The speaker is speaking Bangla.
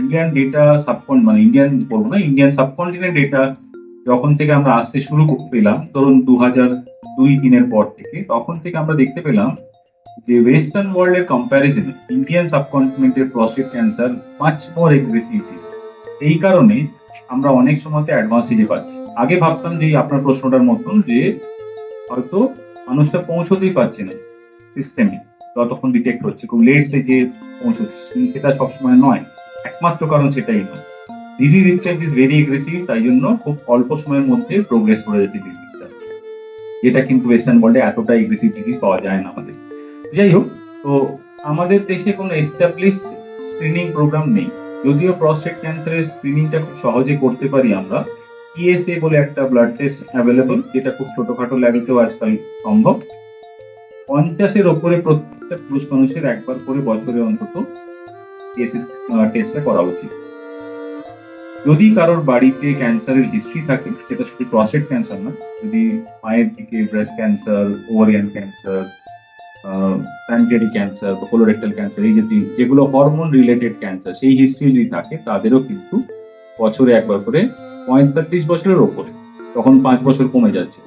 ইন্ডিয়ান ডেটা সাবকন মানে ইন্ডিয়ান বলব না ইন্ডিয়ান সাবকন্টিনেন্ট ডেটা যখন থেকে আমরা আসতে শুরু পেলাম ধরুন দু হাজার দুই তিনের পর থেকে, তখন থেকে আমরা দেখতে পেলাম যে ওয়েস্টার্ন ওয়ার্ল্ডের কম্প্যারিজনে Indian সাবকন্টিনেন্টের prostate cancer much more aggressive এই কারণে আমরা অনেক সময়তে অ্যাডভান্স স্টেজে পাচ্ছি। আগে ভাবতাম যে আপনার প্রশ্নটার মতন যে হয়তো মানুষটা পৌঁছতেই পারছে না সিস্টেমে যতক্ষণ ডিটেক্ট হচ্ছে, খুব লেট স্টেজে পৌঁছচ্ছে। সেটা সবসময় নয়। একমাত্র কারণ সেটাই নয়। Disease itself is very aggressive তাই জন্য খুব অল্প সময়ের মধ্যে প্রোগ্রেস করে যাচ্ছে ডিজিজটা যেটা কিন্তু ওয়েস্টার্ন ওয়ার্ল্ডে এতটা এগ্রেসিভ ডিজিজ পাওয়া যায় না আমাদের। যাই হোক, তো আমাদের দেশে কোনো এস্টাবলিশড স্ক্রিনিং প্রোগ্রাম নেই। যদিও প্রস্টেট ক্যান্সারের স্ক্রিনিংটা খুব সহজে করতে পারি আমরা। ইএসএ বলে একটা ব্লাড টেস্ট অ্যাভেলেবল যেটা খুব ছোটখাটো লেভেলতেও আজকাল সম্ভব। পঞ্চাশের ওপরে প্রত্যেকটা পুরুষ মানুষের একবার করে বছরে অন্তত ইএসএস টেস্টটা করা উচিত। যদি কারোর বাড়িতে ক্যান্সারের হিস্ট্রি থাকে, সেটা শুধু ক্যান্সার না, যদি মায়ের দিকে breast cancer ovarian cancer cancer বা কোলোরেক্টাল ক্যান্সার এই যদি যেগুলো হরমোন রিলেটেড ক্যান্সার সেই হিস্ট্রি যদি থাকে, তাদেরও কিন্তু বছরে একবার করে পঁয়তাল্লিশ বছরের ওপরে, তখন পাঁচ বছর কমে যাচ্ছে।